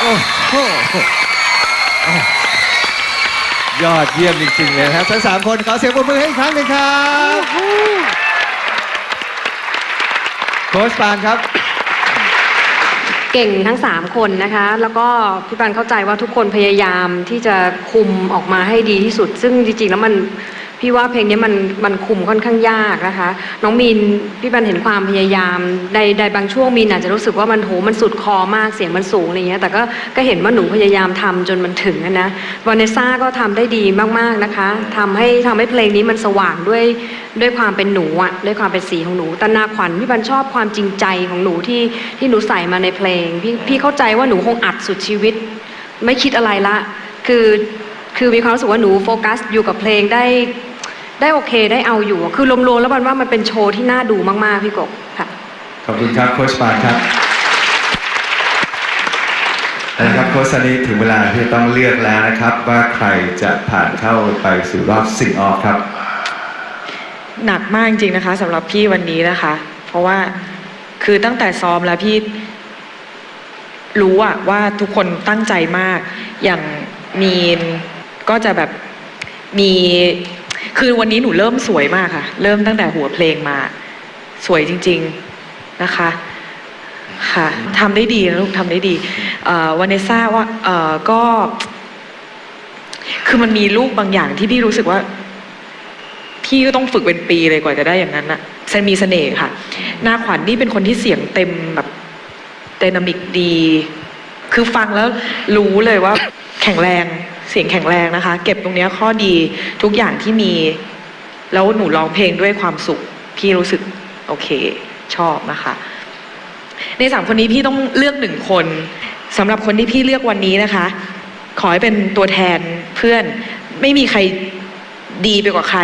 โอ้โหยอดเยี่ยมจริงๆเลยนะครับทั้งสามคนขอเสียงปรบมือให้อีกครั้งหนึ่งครับโค้ชปานครับ เก่งทั้ง 3 คนนะคะ แล้วก็พี่ปันเข้าใจว่าทุกคนพยายามที่จะคุมออกมาให้ดีที่สุด ซึ่งจริงๆแล้วมัน พี่ว่าเพลงนี้มันมันคุมค่อนข้างยากนะคะ น้องมีนพี่ปันเห็นความพยายามในในบางช่วงมีนอาจจะรู้สึกว่ามันโหมันสุดคอมากเสียงมันสูงอะไรเงี้ยแต่ก็ก็เห็นว่าหนูพยายามทำจนมันถึงนะวาเนซ่าก็ทำได้ดีมากๆนะคะทำให้ทำให้เพลงนี้มันสว่างด้วยด้วยความเป็นหนูอะด้วยความเป็นสีของหนูตนาขวัญพี่ปันชอบความจริงใจของหนูที่ที่หนูใส่มาในเพลงพี่พี่เข้าใจว่าหนูคงอัดสุดชีวิต ไม่คิดอะไรละ คือคือมีความรู้สึกว่าหนูโฟกัสอยู่กับเพลงได้ ได้โอเคได้เอาอยู่ คือรวมๆแล้วมันว่ามันเป็นโชว์ที่น่าดูมากๆพี่กบค่ะ ขอบคุณครับโค้ชปานครับนะครับโค้ชซันนี่ถึงเวลาที่จะต้องเลือกแล้วนะครับ ว่าใครจะผ่านเข้าไปสู่รอบสิ่งออฟครับ หนักมากจริงๆนะคะสำหรับพี่วันนี้นะคะ เพราะว่าคือตั้งแต่ซ้อมแล้วพี่รู้อะว่าทุกคนตั้งใจมาก อย่างมีนก็จะแบบมี คือวันนี้หนูเริ่มสวยมากค่ะ เริ่มตั้งแต่หัวเพลงมา สวยจริง ๆนะคะ ค่ะทำได้ดีนะลูกทำได้ดีวาเนซ่าว่าก็ คือมันมีลูกบางอย่างที่พี่รู้สึกว่าพี่ก็ต้องฝึกเป็นปีเลยกว่าจะได้อย่างนั้นอะเซนมีเสน่ห์ค่ะหน้าขวัญนี่เป็นคนที่เสียงเต็มแบบไดนามิกดี คือฟังแล้วรู้เลยว่าแข็งแรง เสียงแข็งแรงนะคะ เก็บตรงนี้ข้อดีทุกอย่างที่มี แล้วหนูร้องเพลงด้วยความสุข พี่รู้สึกโอเค ชอบนะคะ ในสามคนนี้พี่ต้องเลือกหนึ่งคนสำหรับคนที่พี่เลือกวันนี้นะคะ ขอให้เป็นตัวแทนเพื่อนไม่มีใครดีไปกว่าใคร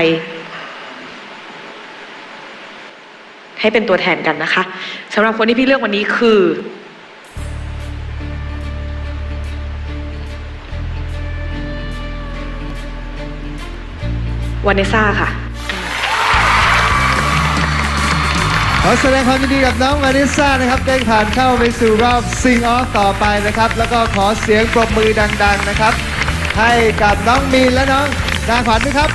ให้เป็นตัวแทนกันนะคะสำหรับคนที่พี่เลือกวันนี้คือ วานิซ่าค่ะ ขอแสดงความยินดีกับน้องวานิซ่านะครับได้ผ่านเข้าไปสู่รอบซิงออฟต่อไปนะครับ แล้วก็ขอเสียงปรบมือดัง ๆนะครับ ให้กับน้องมีนและน้องนางขวัญด้วยครับ